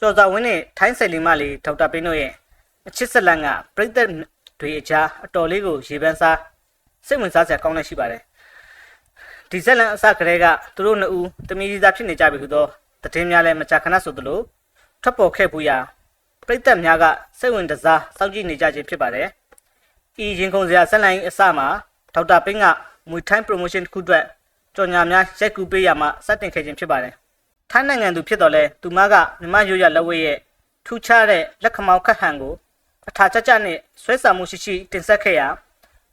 ကျော်စွာဝင်းနဲ့ထိုင်းဆယ်လီမလေးဒေါက်တာပင်းတို့ရဲ့အချစ်ဆက်လန့်ကပြိသက်တွေအကြားအတော်လေးကိုရေပန်းစားစိတ်ဝင်စားစရာကောင်းနေရှိပါတယ်ဒီဆက်လန့်အစကတည်းကသူတို့နှစ်ဦးတမီးကြီးသားဖြစ်နေကြပြီဟုသောသတင်းများလည်းမကြာခဏဆိုသလိုထွက်ပေါ်ခဲ့ပူရာပြိသက်များကစိတ်ဝင်တစားစောင့်ကြည့်နေကြခြင်းဖြစ်ပါတယ်ဤရင်ခုန်စရာဆက်လန့်၏အစမှာဒေါက်တာပင်းကမွေထိုင်း promotion တစ်ခုအတွက်ကြော်ညာများရိုက်ကူပေးရမှစတင်ခဲ့ခြင်းဖြစ်ပါတယ် ထိုင်းနိုင်ငံသူဖြစ်တော်လဲသူမကမြမရိုးရလက်ဝဲရဲ့ထူးခြားတဲ့လက်ခမောင်းခတ်ဟန်ကိုအထာကျကျနဲ့ဆွဲဆောင်မှုရှိရှိတင်ဆက်ခဲ့ရာ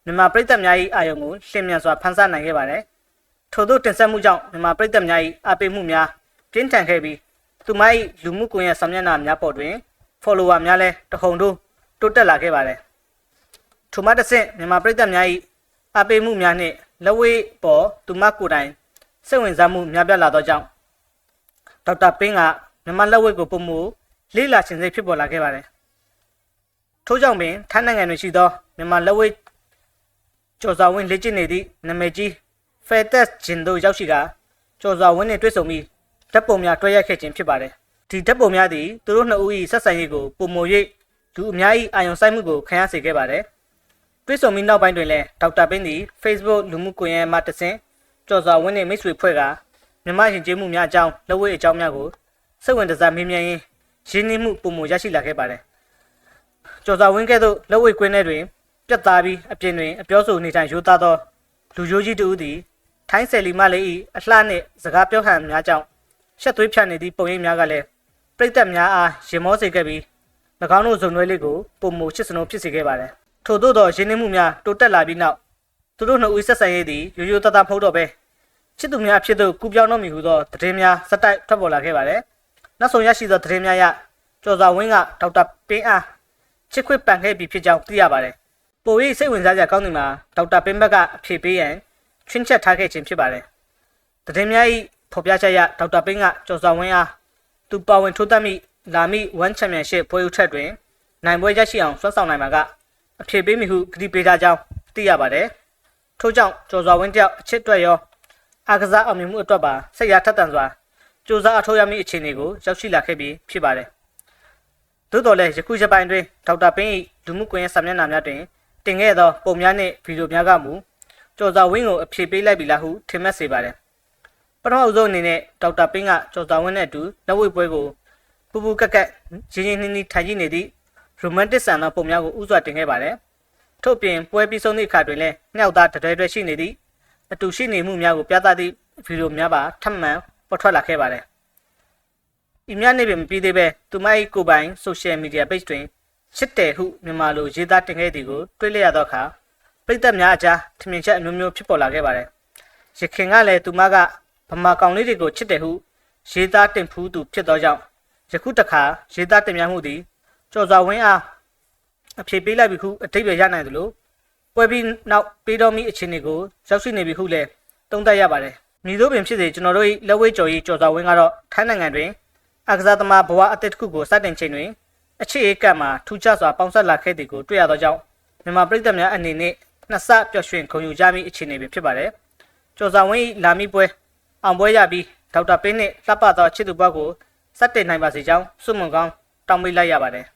မြန်မာပြည်သက်များ၏အာရုံကိုလျင်မြန်စွာဖန်ဆနိုင်ခဲ့ပါတယ်။ထို့သောတင်ဆက်မှုကြောင့်မြန်မာပြည်သက်များ၏အားပေးမှုများပြင်းထန်ခဲ့ပြီးသူမ၏လူမှုကွန်ရက်ဆောင်မျက်နှာများပေါ်တွင် follower များလည်းတဟုန်ထိုးတိုးတက်လာခဲ့ပါတယ်။ထို့မှတစ်ဆင့်မြန်မာပြည်သက်များ၏အားပေးမှုများနှင့်လက်ဝဲပေါ်သူမကိုယ်တိုင်စိတ်ဝင်စားမှုများပြားလာသောကြောင့် ဒေါက်တာပင်းကမြန်မာလက်ဝဲကိုပုံမှုလေးလာရှင်စိတ်ဖြစ်ပေါ်လာခဲ့ပါတယ်။ထို့ကြောင့်ပင်ထိုင်းနိုင်ငံတွင်ရှိသောမြန်မာလက်ဝဲကျော်စွာဝင်းလက်ကျင့်နေသည့်နာမည်ကြီးဖယ်တက်ဂျင်တို့ရောက်ရှိကကျော်စွာဝင်းနှင့်တွေ့ဆုံပြီးဓာတ်ပုံများတွဲရိုက်ခဲ့ခြင်းဖြစ်ပါတယ်။ဒီဓာတ်ပုံများသည်သူတို့နှစ်ဦး၏ဆက်ဆံရေးကိုပုံမ၍လူအများ၏အာရုံစိုက်မှုကိုခံရစေခဲ့ပါတယ်။တွေ့ဆုံပြီးနောက်ပိုင်းတွင်လည်းဒေါက်တာပင်းသည် Facebook လူမှုကွန်ရက်မှတဆင့်ကျော်စွာဝင်းနှင့်မိတ်ဆွေဖွဲ့က မြမယဉ်ကျေးမှုများအကြောင်းလက်ဝဲအကြောင်းများကိုစိတ်ဝင်စားမေးမြန်းရင်းရင်းနှီးမှုပုံမရရှိလာခဲ့ပါတယ်။ကျော်စွာဝင်းကဲ့သို့လက်ဝဲကွင်းထဲတွင်ပြတ်သားပြီးအပြင်တွင်အပြောဆိုနေထိုင်ရိုးသားသောလူရိုးကြီးတူသည်ထိုင်းဆယ်လီမလေး၏အလှနှင့်စကားပြောဟန်များကြောင့်ရှက်သွေးဖြတ်နေသည့်ပုံရိပ်များကလည်းပြိသက်များအားရင်မောစေခဲ့ပြီး၎င်းတို့ဇုံတွဲလေးကိုပုံမချစ်စနိုးဖြစ်စေခဲ့ပါတယ်။ထို့သောသောရင်းနှီးမှုများတိုးတက်လာပြီးနောက်သူတို့နှစ်ဦးဆက်ဆံရေးသည်ရိုးရိုးသားသားမဟုတ်တော့ဘဲ ချစ်သူများဖြစ်သူကူပြောင်းတော့မည်ဟုသောသတင်းများစက်တိုက်ထွက်ပေါ်လာခဲ့ပါတယ်။နောက်ဆုံးရရှိသောသတင်းများအရကျော်စွာဝင်းကဒေါက်တာပင်းအားချစ်ခွေပန်ခဲ့ပြီးဖြစ်ကြောင်းသိရပါတယ်။ပို၍စိတ်ဝင်စားစရာကောင်းတဲ့မှာဒေါက်တာပင်းဘက်ကအဖြေပေးရန်ချွင်းချက်ထားခဲ့ခြင်းဖြစ်ပါတယ်။သတင်းများ၏ဖော်ပြချက်အရဒေါက်တာပင်းကကျော်စွာဝင်းအားသူပါဝင်ထိုးတက်မိလာမိ1 Championship ပွဲဥထက်တွင်နိုင်ပွဲရရှိအောင်ဆွတ်ဆောင်နိုင်မှာကအဖြေပေးမိဟုကတိပေးထားကြောင်းသိရပါတယ်။ထို့ကြောင့်ကျော်စွာဝင်းတယောက်အချစ်အတွက်ရော အားကစားအောင်မြင်မှုအတွက်ပါစိတ်ရထက်သန်စွာစူးစမ်းအထောက်ရမည့်အခြေအနေကိုရောက်ရှိလာခဲ့ပြီးဖြစ်ပါတယ်။သို့တော်လည်းယခုရက်ပိုင်းတွင်ဒေါက်တာပင်း၏လူမှုကွန်ရက်စာမျက်နှာများတွင်တင်ခဲ့သောပုံများနှင့်ဗီဒီယိုများကမူကျော်စွာဝင်းကိုအဖြေပေးလိုက်ပြီလားဟုထင်မှတ်စေပါတယ်။ပထမအဆုံးအနေနဲ့ဒေါက်တာပင်းကကျော်စွာဝင်းနဲ့အတူလက်ဝဲပွဲကိုပူပူကက်ကက်ရင်းရင်းနှီးနှီးထိုင်ကြည့်နေသည့်ရိုမန်တစ်ဆန်သောပုံများကိုဥစွာတင်ခဲ့ပါတယ်။ထို့ပြင်ပွဲပြီးဆုံးသည့်အခါတွင်လည်းနှစ်ယောက်သားတတွဲတွဲရှိနေသည့် အတူရှိနေမှုများကိုပြသသည့်ဗီဒီယိုများပါထပ်မံပေါ်ထွက်လာခဲ့ပါတယ်။ဤများနေပင်မပြီးသေးပဲသူမ၏ကိုယ်ပိုင် social media page တွင်ချစ်တယ်ဟုမြန်မာလိုရေးသားတင်ခဲ့သည်ကိုတွေ့လျက်ရသောအခါပရိသတ်များအကြားထင်မြင်ချက်အမျိုးမျိုးဖြစ်ပေါ်လာခဲ့ပါတယ်။ရခင်ကလည်းသူမကဗမာကောင်လေးတွေကိုချစ်တယ်ဟုရေးသားတင်ဖူးသူဖြစ်သောကြောင့်ယခုတခါရေးသားတင်ပြမှုသည်ကျော်စွာဝင်းအားအဖြေပေးလိုက်ပြီဟုအတိတ်ပဲရနိုင်သလို ပွဲပြီးနောက်ပေးတော်မီအခြေအနေကိုရောက်ရှိနေပြီဟုလည်းသုံးသပ်ရပါတယ်။မြည်သို့ပင်ဖြစ်စေကျွန်တော်တို့၏လက်ဝဲကျော်ကြီးကျော်စွာဝင်းကတော့ထိုင်းနိုင်ငံတွင်အကစားသမားဘဝအသစ်တစ်ခုကိုစတင်ချိန်တွင်အခြေအေးကပ်မှာထူးခြားစွာပေါင်းဆက်လာခဲ့သည်ကိုတွေ့ရသောကြောင့်မြန်မာပြည်သက်များအနေနဲ့နှစ်ဆပျော်ရွှင်ဂုဏ်ယူကြမည့်အခြေအနေပင်ဖြစ်ပါတယ်။ကျော်စွာဝင်း၏လာမည့်ပွဲအောင်ပွဲရပြီးဒေါက်တာပင်းနှင့်လှပသောချစ်သူဘွားကိုစတင်နိုင်ပါစေကြောင်းဆုမွန်ကောင်းတောင်းပေးလိုက်ရပါတယ်။